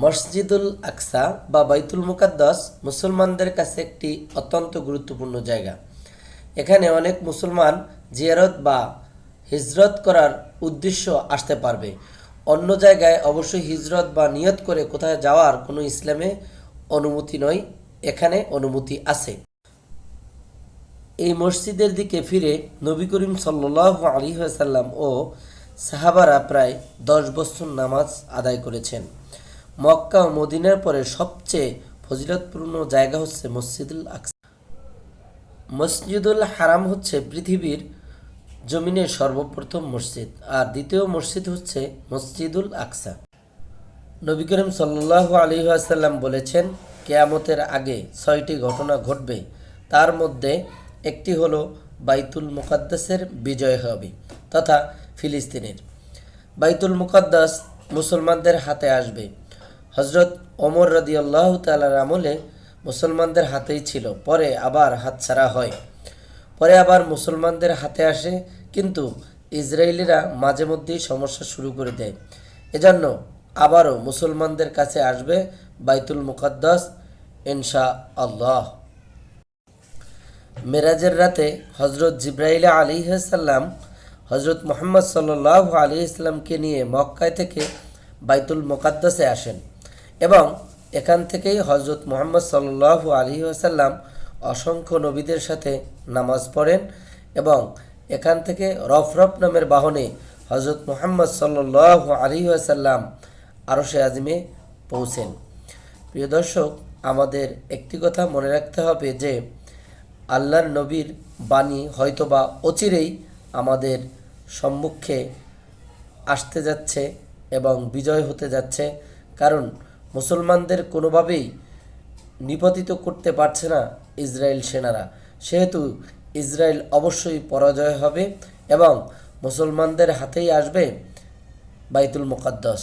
মসজিদুল আকসা বা বাইতুল মুকাদ্দাস মুসলমানদের কাছে একটি অত্যন্ত গুরুত্বপূর্ণ জায়গা। এখানে অনেক মুসলমান জিয়ারত বা হিজরত করার উদ্দেশ্য আসতে পারবে। অন্য জায়গায় অবশ্যই হিজরত বা নিয়ত করে কোথায় যাওয়ার কোনো ইসলামে অনুমতি নয়, এখানে অনুমতি আছে। এই মসজিদের দিকে ফিরে নবী করিম সাল্লাহ আলী সাল্লাম ও সাহাবারা প্রায় দশ বছর নামাজ আদায় করেছেন। মক্কা ও মদিনার পরে সবচেয়ে ফজিলতপূর্ণ জায়গা হচ্ছে মসজিদুল আকসা। মসজিদুল হারাম হচ্ছে পৃথিবীর জমিনের সর্বপ্রথম মসজিদ, আর দ্বিতীয় মসজিদ হচ্ছে মসজিদুল আকসা। নবী করিম সাল্লাহ আলী আসাল্লাম বলেছেন, কেয়ামতের আগে ছয়টি ঘটনা ঘটবে, তার মধ্যে একটি হলো বাইতুল মুকাদ্দাসের বিজয় হবে তথা ফিলিস্তিনের। বাইতুল মুকাদ্দাস মুসলমানদের হাতে আসবে। হজরত ওমর রদি আল্লাহ তালার আমলে মুসলমানদের হাতেই ছিল। পরে আবার হাতছাড়া হয়। পরে আবার মুসলমানদের হাতে আসে, কিন্তু ইসরায়েলিরা মাঝে মধ্যেই সমস্যা শুরু করে দেয়। এজন্য আবারও মুসলমানদের কাছে আসবে বাইতুল মুকাদ্দাস ইনশা আল্লাহ মেরাজের রাতে হজরত জিব্রাইল আলী সাল্লাম হজরত মোহাম্মদ সাল্লাহ আলী ইসলামকে নিয়ে মক্কায় থেকে বাইতুল মোকাদ্দাসে আসেন। এবং এখান থেকেই হজরত মোহাম্মদ সাল্লাহ আলী সাল্লাম অসংখ্য নবীদের সাথে নামাজ পড়েন এবং এখান থেকে রফরফ নামের বাহনে হজরত মোহাম্মদ সাল্লাহ আলী সাল্লাম আরশে আজমে পৌঁছেন। প্রিয় দর্শক, আমাদের একটি কথা মনে রাখতে হবে যে, আল্লাহর নবীর বাণী হয়তোবা অচিরেই আমাদের সম্মুখে আসতে যাচ্ছে এবং বিজয় হতে যাচ্ছে। কারণ মুসলমানদের কোনোভাবেই নিপতিত করতে পারছে না ইসরায়েল সেনারা। সেহেতু ইসরায়েল অবশ্যই পরাজয় হবে এবং মুসলমানদের হাতেই আসবে বাইতুল মুকাদ্দাস।